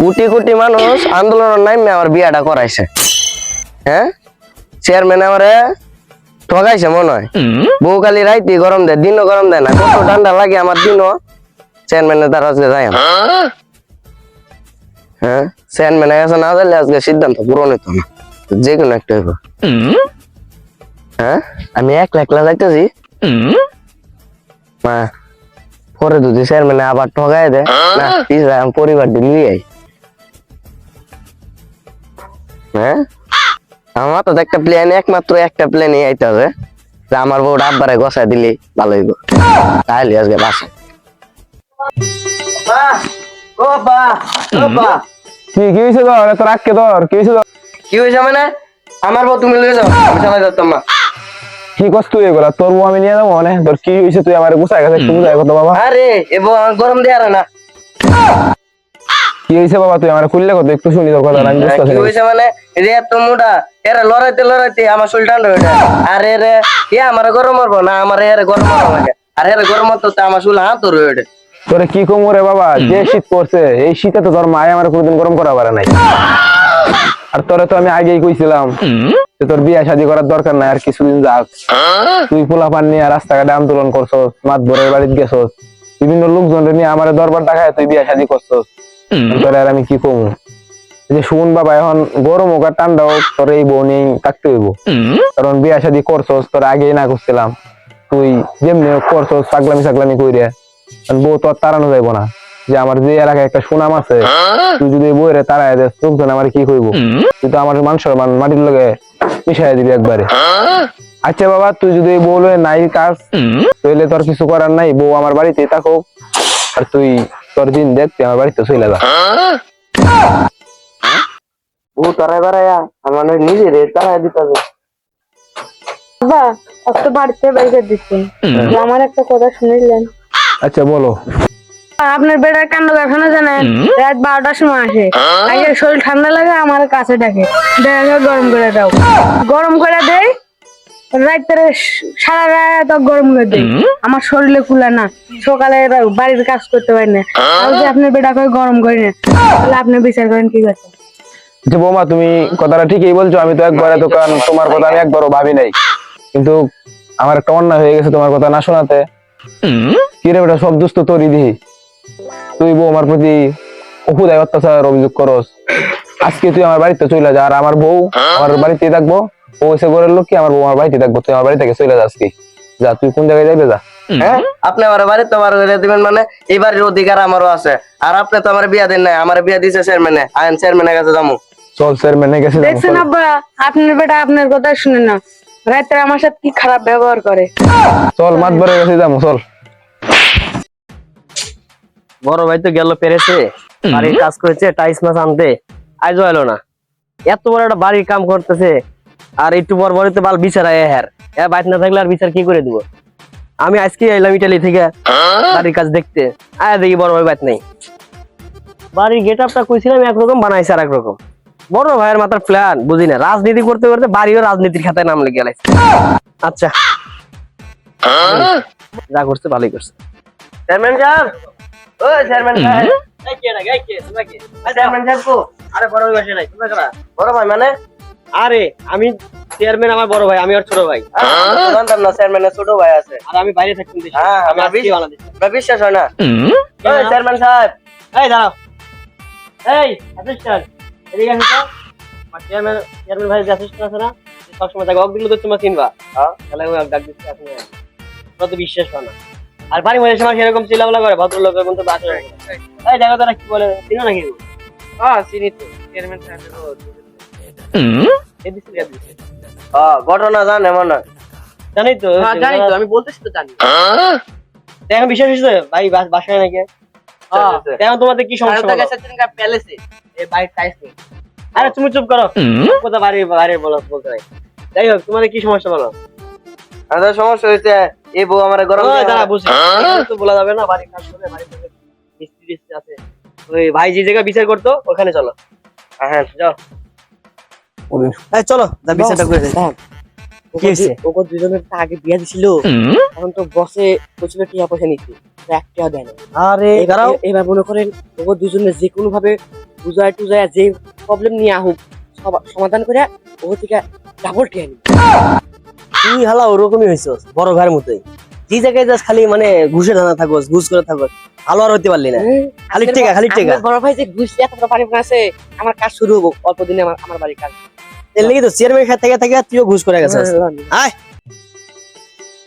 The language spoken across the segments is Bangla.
কোটি কোটি মানুষ আন্দোলনের নামে আমার বিয়াটা করাইছে। হ্যাঁ? চেয়ারম্যান আমারে ঠগাইছে মনে হয়। বউ খালি রাইতে গরম দেয় দিনও গরম দেয় না। কত ঠান্ডা লাগে আমার দিনও। চেয়ারম্যানের দ্বারা আজকে যাই। হ্যাঁ? চেয়ারম্যানের কাছে না যাইলে আজকে সিদ্ধান্ত পূরণ হইতো না। যে কোনো একটা হইব। হ্যাঁ? আমি একলা একলা যাইতেছি। মা পরে যদি চেয়ারম্যানে আবার ঠগাই দেয় না পিছনে আমি পরিবার দিল্লি আই। হ্যাঁ? আমার তো একটা প্লেন একমাত্র একটা প্লেনই আইতে হবে। যে আমার বউটা আব্বারে গসাই দিলে ভালো হইব। তাহলে আজকে বাসা। ও বা ও কি কি হয়েছে তোর? এত রাখকে তোর? কি হয়েছে কি হয়েছে মানে? আমার বউ তুমি লয়ে যাও আমি চালাই না কি কষ্ট তুই এগুলা? তোর বউ আমি নিয়ে যাব মানে? তোর কি হয়েছে তুই আমার গুছাই গেছে একটু বুঝাই কথা বাবা। আরে এ বউ গরম দেয় না। কি হয়েছে বাবা? তুই আমার খুললে কত? একটু শুনি তোর কথা আমি হ্যাঁ, কি হয়েছে মানে? এত মোটা এরা লড়াইতে লড়াইতে আমার শরীর ঠান্ডা হয়ে যায় আরে রে এ আমার গরম মারবো না আমার এর গরম আর এর গরম তো আমার হাত ওঠে। তোরে কি কমু রে বাবা? যে শীত পড়ছে এই শীতে তো তোর মায়ে আমার কোনোদিন গরম করা পারে নাই। আর তোরে তো আমি আগেই কইছিলাম যে তোর বিয়ে শাদী করার দরকার নাই আর কিছুদিন যাক। তুই পোলা পান নিয়ে রাস্তাঘাটে আন্দোলন করছস মাত ভরে বাড়িতে গেছস। বিভিন্ন লোকজন নিয়ে আমার দরবার দেখায় তুই বিয়ে শাদী করছস। তোরে আর আমি কি কমু যে শুন বাবা এখন গরম হোক আর ঠান্ডা হোক তোর এই বউ নিয়েই থাকতে হইব। কারণ বিয়ে শাদী করছস তোর আগেই না করছিলাম। তুই যেমনি হোক করছস পাগলামি সাগলামি কইরে। বউ তো আর তাড়ানো যাইব না। যে আমার যে এলাকায় একটা সুনাম আছে তুই যদি এই বইরে তাড়াই দেস লোকজন আমার কি কইব? তুই তো আমার মানুষের মান মাটির লগে মিশাই দিবি একবারে। আচ্ছা বাবা তুই যদি বউ নাই কাজ তাহলে তোর কিছু করার নাই বউ আমার বাড়িতে থাকুক। আর তুই তোর দিন দেখ তুই আমার বাড়িতে চলে যা। ও তারাই বেড়াইয়া আমার নিজের তারাই দিতে বাবা অত বাড়িতে বাইরে দিচ্ছেন আমার একটা কথা শুনিলেন। আচ্ছা বলো। আপনার বেড়ার কাণ্ড দেখানো জানেন? রাত বারোটার সময় আসে। আগে শরীর ঠান্ডা লাগে আমার কাছে ডাকে। দেখা গরম করে দাও। গরম করে দেয় রাত্রে সারা রাত গরম দেয় আমার শরীরে কুলা না। সকালে বাড়ির কাজ করতে পারি না। আর যে আপনার বেটা করে গরম করে না। তাহলে আপনি বিচার করেন কি আচ্ছা বৌমা তুমি কথাটা ঠিকই বলছো। আমি তো একবারে দোকান তোমার কথা আমি একবারও ভাবি নাই। কিন্তু আমার একটা অন্যায় হয়ে গেছে তোমার কথা না শোনাতে। কি রে বেটা সব দুষ্ট তোরই দিহি। তুই বউ আমার প্রতি অহুদায় অত্যাচার অভিযোগ করস। আজকে তুই আমার বাড়িতে চলে যা। আর আমার বউ আমার বাড়িতে থাকব। ও এসে ঘরের লোক কি আমার বউ আমার বাড়িতে থাকব তুই আমার বাড়ি থেকে চলে যা আজকে যা তুই কোন জায়গায় যাইবে যা। হ্যাঁ? আপনি আমার বাড়ি তো আমার দিবেন মানে এই বাড়ির অধিকার আমারও আছে। আর আপনি তো আমার বিয়া দেন নাই আমার বিয়া দিছে চেয়ারম্যানে আইন চেয়ারম্যানের কাছে যাব চল স্যার মেনে গেছে দেখছেন আব্বা আপনার বেটা আপনার কথা শুনে না। আমার সাথে কি খারাপ ব্যবহার করে। চল মাত ভরে গেছে যাব চল। বড় ভাই তো গেল পেরেছে বাড়ির কাজ করেছে টাইস মাছ আনতে। আজও এলো না। এত বড় একটা বাড়ির কাম করতেছে আর একটু পর পরে তো বাল বিচার আয় হ্যার এ বাইট না থাকলে আর বিচার কি করে দিব? আমি আজকে এলাম ইটালি থেকে। বাড়ির কাজ দেখতে। আয় দেখি বড় ভাই বাইট নেই। বাড়ির গেট আপটা কইছিলাম একরকম বানাইছে আর একরকম বড় ভাইয়ের মাথার প্ল্যান বুঝি না। রাজনীতি করতে করতে বাড়িও রাজনীতির খাতায় নাম লিখে গেলাইছে। আচ্ছা। যা করছে ভালোই করছে। চেয়ারম্যান সাহেব ও চেয়ারম্যান সাহেব কো? আরে বড় ভাই বাসে নাই তোমরা কারা বড় ভাই মানে? আরে আমি চেয়ারম্যান আমার বড় ভাই আমি আর ছোট ভাই। আহ, জানতাম না চেয়ারম্যানের ছোট ভাই আছে। আর আমি বাইরে থাকতাম হ্যাঁ, আমি বাংলাদেশ। বিশ্বাস হয় না। চেয়ারম্যান সাহেব। এই দাঁড়াও। এই অ্যাসিস্ট্যান্ট এদিকে আসো। আমার চেয়ারম্যান চেয়ারম্যান ভাই যে অ্যাসিস্ট্যান্ট আছে না সবসময় থাকে তো তোমরা চিনবা। হ্যাঁ। তাহলে আমি ডাক দিচ্ছি। তো বিশ্বাস হয় না। আর বাড়ি মধ্যে সময় সেরকম চিল্লাপালা করে ভদ্রলোক এখন তো বাসে। এই দেখো তারা কি বলে চিনো নাকি? হ্যাঁ চিনি তো। চেয়ারম্যান সাহেব হ্যাঁ ঘটনা জানে মনে হয়। জানি তো জানি তো আমি বলতেছি তো জানি। এখন বিশ্বাস হয়েছে? ভাই বাসায় নাকি? হ্যাঁ। এখন তোমাদের কি সমস্যা? প্যালেসে। বাড়ির টাইস নেই আরে তুমি চুপ করো। কথা বাড়ি বাড়ি বলো বলতে নাই যাই হোক তোমাদের কি সমস্যা বলো? আমাদের সমস্যা হয়েছে এই বউ আমার গরম। দাঁড়া তো বলা যাবে না বাড়ি কাজ করে বাড়ি থেকে মিস্ত্রি আছে। ওই ভাই যে জায়গায় বিচার করতো ওখানে চলো। হ্যাঁ যাও। এই চলো যা বিচারটা করে দেয় কি হয়েছে? ওকে দুজনের আগে বিয়ে দিছিল। এখন তো বসে প্রচুর টিয়া পয়সা নিচ্ছে। এক টিয়া দেয় না। আরে এবার এবার মনে করেন ওকে দুজনে যে কোনো ভাবে বুঝায় টুজায় যে প্রবলেম নিয়ে আহুক সমাধান করে ও থেকে ডাবল টিয়া নিবি। তুই হালা ওরকমই হয়েছস বড় ভাইয়ের মতোই। যে জায়গায় যাস খালি মানে ঘুষে ধানা থাকোস ঘুষ করে থাকোস। ভালো আর হতে পারলি না। খালি আপনার টেকা, খালি আপনার টেকা। বড় ভাই যে ঘুষ এত বড় পানি আছে আমার কাজ শুরু হব অল্প দিনে আমার আমার বাড়ির কাজ। এর লেগে তো চেয়ারম্যান সাথে থেকে থেকে তুইও ঘুষ করে গেছিস। আয়।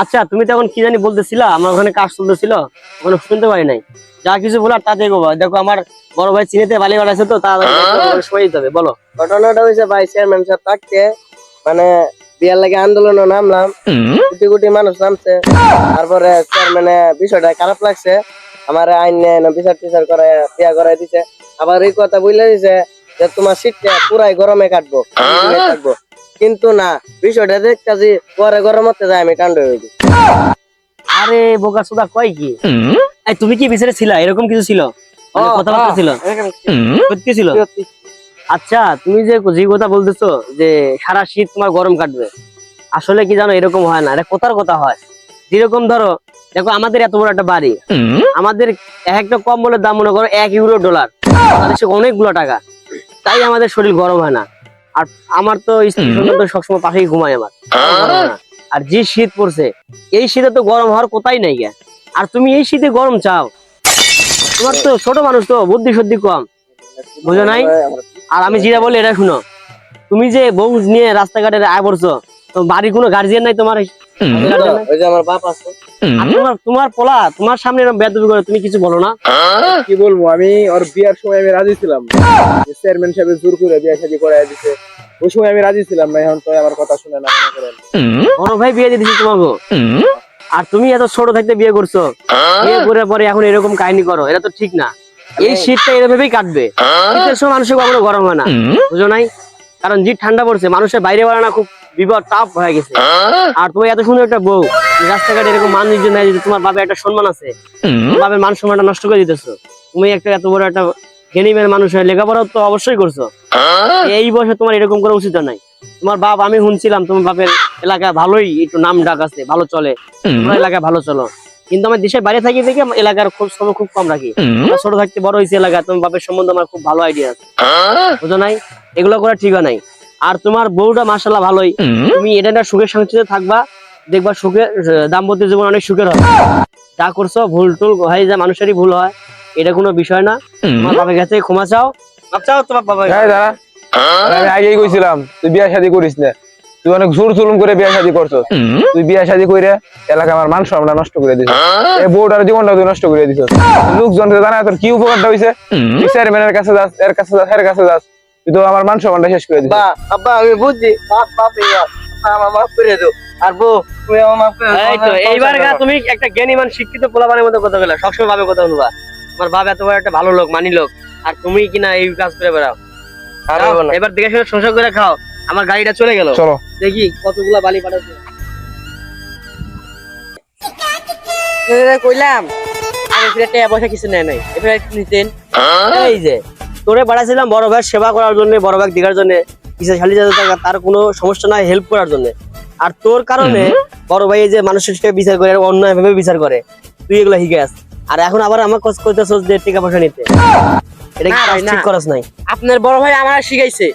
আচ্ছা তুমি তো এখন কি জানি বলতেছিলা আমার ওখানে কাজ চলতেছিল ওখানে শুনতে পারি নাই। যা কিছু বলার তা দেখো ভাই। দেখো আমার বড় ভাই চিনিতে বালি বাড়াইছে তো তা সময় দিতে হবে বলো। ঘটনাটা হয়েছে ভাই চেয়ারম্যান সাহেব থাকতে মানে বিয়ার লাগে আন্দোলনে নামলাম কোটি কোটি মানুষ নামছে তারপরে চেয়ারম্যানে বিষয়টা খারাপ লাগছে আমার আইন বিচার টিচার করে বিয়া করাই দিছে। আবার এই কথা বলে দিছে যে তোমার শীতটা পুরাই গরমে কাটবো থাকব কিন্তু না বিষয়টা দেখতেছি পরে গরমতে যায় আমি কাণ্ড হয়ে গেছি। আরে বোকা সুদা কয় কি? এই তুমি কি বিচারে ছিলা? এরকম কিছু ছিল? কথাবার্তা ছিল? সত্যি ছিল? আচ্ছা তুমি যে যে কথা বলতেছো যে সারা শীত তোমার গরম কাটবে আসলে কি জানো এরকম হয় না? এটা কোথার কথা হয়। যেরকম ধরো দেখো আমাদের এত বড় একটা বাড়ি। আমাদের এক একটা কম বলে দাম মনে করো এক ইউরো ডলার। বাংলাদেশে অনেকগুলো টাকা। তাই আমাদের শরীর গরম হয় না। আর আমার তো স্ত্রী তো সবসময় পাশেই ঘুমায় আমার। আর যে শীত পড়ছে এই শীতে তো গরম হওয়ার কোথায় নাই গে। আর তুমি এই শীতে গরম চাও। তোমার তো ছোট মানুষ তো বুদ্ধি সত্যি কম। বুঝো নাই? আর আমি যেটা বলি এটা শুনো। তুমি যে বউ নিয়ে রাস্তাঘাটে আয় পড়ছো তো বাড়ির কোনো গার্জিয়ান নাই তোমার? ওই যে আমার বাপ আছে। তোমার তোমার পোলা তোমার সামনে এরকম বেদবি করে তুমি কিছু বলো না। কি বলব আমি ওর বিয়ার সময় আমি রাজি ছিলাম। চেয়ারম্যান সাহেব জোর করে বিয়া শাদী দিছে। ওই সময় আমি রাজি ছিলাম না এখন তো আমার কথা শুনে না মনে করেন। বড় ভাই বিয়ে দিয়ে তোমাকে। আর তুমি এত ছোট থাকতে বিয়ে করছ। বিয়ে করে পরে এখন এরকম কাহিনী করো এটা তো ঠিক না। এই শীতটা এরভাবেই কাটবে। শীতের সময় মানুষের কখনো গরম হয় না বুঝো নাই? কারণ যে ঠান্ডা পড়ছে মানুষের বাইরে বেড়ানো খুব টাফ হয়ে গেছে। আর তুমি এত সুন্দর একটা বউ রাস্তাঘাটে এরকম যে তোমার বাবা একটা সম্মান আছে। বাবার মান সম্মানটা নষ্ট করে দিতেছো। তুমি একটা এত বড় একটা জ্ঞানীমের মানুষ হয়ে লেখাপড়া তো অবশ্যই করছ। এই বয়সে তোমার এরকম করা উচিত নাই। তোমার বাপ আমি শুনছিলাম তোমার বাপের এলাকা ভালোই একটু নাম ডাক আছে ভালো চলে। তোমার এলাকায় ভালো চলো। কিন্তু আমার দেশের বাইরে থাকি থেকে এলাকার খুব সময় খুব কম রাখি। ছোট থাকতে বড় হয়েছে এলাকা তোমার বাপের সম্বন্ধে আমার খুব ভালো আইডিয়া আছে। বুঝো নাই? এগুলো করা ঠিক নাই। আর তোমার বউটা মাসাল্লাহ ভালোই। তুমি এটা একটা সুখের শান্তিতে থাকবা দেখবা সুখের দাম্পত্য জীবন অনেক সুখের হবে। যা করছ ভুল টুল হয় যা মানুষেরই ভুল হয়। এটা কোনো বিষয় না। তোমার বাবার কাছে ক্ষমা চাও। মাপ চাও তোমার বাবা হ্যাঁ আমি আগেই কইছিলাম তুই বিয়া শাদী করিস না। তুই অনেক জোর জুলুম করে বিয়া শাদী করছ। তুই বিয়া শাদী করে এলাকা আমার মান সম্মান নষ্ট করে দিছিস এই বউটার জীবনটা তুই নষ্ট করে দিছিস লোকজন জানা তোর কি উপকারটা হইছে? চেয়ারম্যানের কাছে যাস এর কাছে যাস এর কাছে যাস। তো আমার মান সম্মানটা শেষ করে দিছিস বা আব্বা আমি বুঝছি। বাপ বাপ আমার মাফ করে দাও। আর বউ তুমি আমার মাফ করে এই তো এইবার গা তুমি একটা জ্ঞানীমান শিক্ষিত পোলাপানের মতো কথা বলে সবসময় ভাবে কথা বলবা। তোমার বাবা এত বড় একটা ভালো লোক মানি লোক। আর তুমি কিনা এই কাজ করে বেড়াও? আর যাও, হব না। এবার দেখে শুনে সংসার করে খাও। আমার গাড়িটা চলে গেল। চলো। দেখি কতগুলা বালি পাঠাচ্ছে। কইলাম। আগে ফিরে টাকা পয়সা কিছু নেয় নাই। এবার নিতেন। এই যে। তোরে বাড়াইছিলাম বড় ভাই সেবা করার জন্য বড় ভাই দেখার জন্য যাতে তার কোনো সমস্যা নাই হেল্প করার জন্য। আর তোর কারণে বড় ভাই যে মানুষের সাথে বিচার করে অন্যায় ভাবে বিচার করে তুই এগুলো শিখে আস। আর এখন আবার আমার কষ্ট করতেছস যে টাকা পয়সা নিতে। এটা কি ঠিক। নাই? আপনার বড় ভাই আমার শিখাইছে।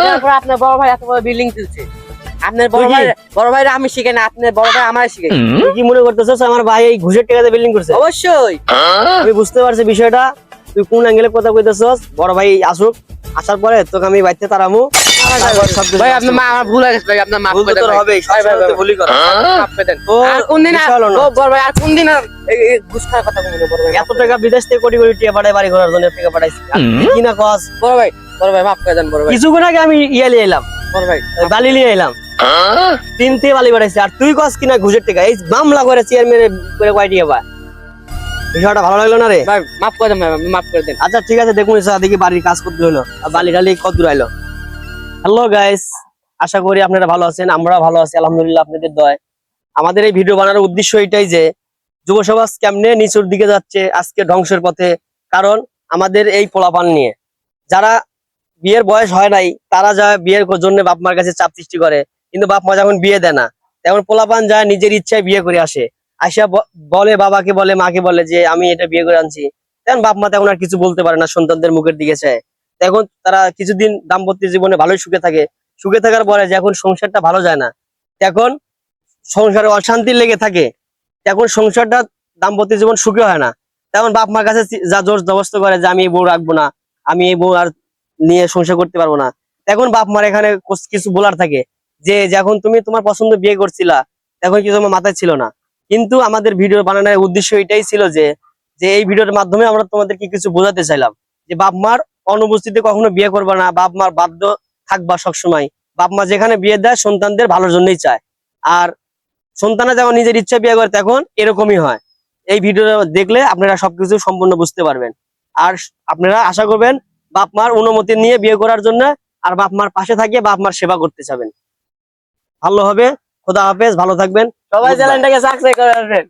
তারপর আপনার বড় ভাই এত বড় বিল্ডিং তুলছে। আপনার বড় ভাই বড় ভাই আমি শিখাই না আপনার বড় ভাই আমার শিখাইছে। তুই কি মনে করতেছস আমার ভাই এই ঘুষের টাকাতে বিল্ডিং করছে? অবশ্যই। আমি বুঝতে পারছি বিষয়টা। তুই কোন অ্যাঙ্গেলে কথা কইতেছস? বড় ভাই আসুক আসার পরে তোকে আমি বাইতে তারামু। ভাই আপনার মা আমার ভুল হয়ে ভাই আপনার মাফ ভুল তো দেন ভাই। ভাই, ভুলই করো। মাফ করে দেন। আর কোন দিন আর-। ও বড় ভাই আর কোন দিন আর এই- কথা বড় ভাই এত টাকা বিদেশ থেকে কোটি কোটি টাকা পাঠাই বাড়ি করার জন্য টাকা পাঠাইছি। আর কি না কস? বড় ভাই বড় ভাই মাফ করে দেন বড় ভাই। কিছুক্ষণ আগে আমি ইয়ে নিয়ে এলাম। বড় ভাই বালি নিয়ে এলাম। তিন থেকে বালি পাঠাইছি আর তুই কস কিনা ঘুষের টাকা? এই মামলা করে চেয়ারম্যান করে কয় টাকা পায়? বিষয়টা ভালো লাগল না রে? ভাই মাফ করে দেন ভাই মাফ করে দেন। আচ্ছা ঠিক আছে দেখুন এসে দেখি বাড়ির কাজ করতে হলো। আর বালি টালি কত দূর আইলো? হ্যালো গাইস আশা করি আপনারা ভালো আছেন আমরা ভালো আছি আলহামদুলিল্লাহ আপনাদের দয় আমাদের এই ভিডিও বানানোর উদ্দেশ্য এটাই যে যুব সমাজ কেমনে নিচুর দিকে যাচ্ছে আজকে ধ্বংসের পথে। কারণ আমাদের এই পোলাপান নিয়ে। যারা বিয়ের বয়স হয় নাই তারা যা বিয়ের জন্য বাপ মার কাছে চাপ সৃষ্টি করে কিন্তু বাপ মা যখন বিয়ে দেয় না তেমন পোলাপান যায় নিজের ইচ্ছায় বিয়ে করে আসে। ব- বলে, বাবাকে বলে, মাকে বলে যে, আমি এটা বিয়ে করে আনছি। তেমন বাপ মা তেমন আর কিছু বলতে পারে না সন্তানদের মুখের দিকে চায়। এখন তারা কিছুদিন দাম্পত্য জীবনে ভালোই সুখে থাকে। সুখে থাকার পরে যখন সংসারটা ভালো যায় না তখন সংসারে অশান্তি লেগে থাকে। তখন সংসারটা দাম্পত্য জীবন সুখী হয় না। তখন বাপ মার কাছে যা জোর জবস্ত করে যে, আমি এই বউ রাখব না। আমি এই বউ আর নিয়ে সংসার করতে পারব না। তখন বাপ মার এখানে কিছু বলার থাকে যে যখন তুমি তোমার পছন্দ বিয়ে করছিলা তখন কিছু আমার মাথায় ছিল না? কিন্তু আমাদের ভিডিও বানানোর উদ্দেশ্য এটাই ছিল যে যে এই ভিডিওর মাধ্যমে আমরা তোমাদেরকে কিছু বোঝাতে চাইলাম। যে বাপ মার অনুপস্থিতিতে কখনো বিয়ে করবে না, বাপ মার বাধ্য থাকবা সবসময়। বাপ মা যেখানে বিয়ে দেয়, সন্তানদের ভালোর জন্যই চায়। আর সন্তানা যখন নিজের ইচ্ছা বিয়ে করে তখন এরকমই হয়। এই ভিডিও দেখলে আপনারা সবকিছু সম্পূর্ণ বুঝতে পারবেন। আর আপনারা আশা করবেন, বাপ মার অনুমতি নিয়ে বিয়ে করার জন্য আর বাপ মার পাশে থাকিয়ে বাপ মার সেবা করতে চাবেন ভালো হবে, খোদা হাফেজ, ভালো থাকবেন। সবাই চ্যানেলটাকে সাবস্ক্রাইব করে রাখবেন।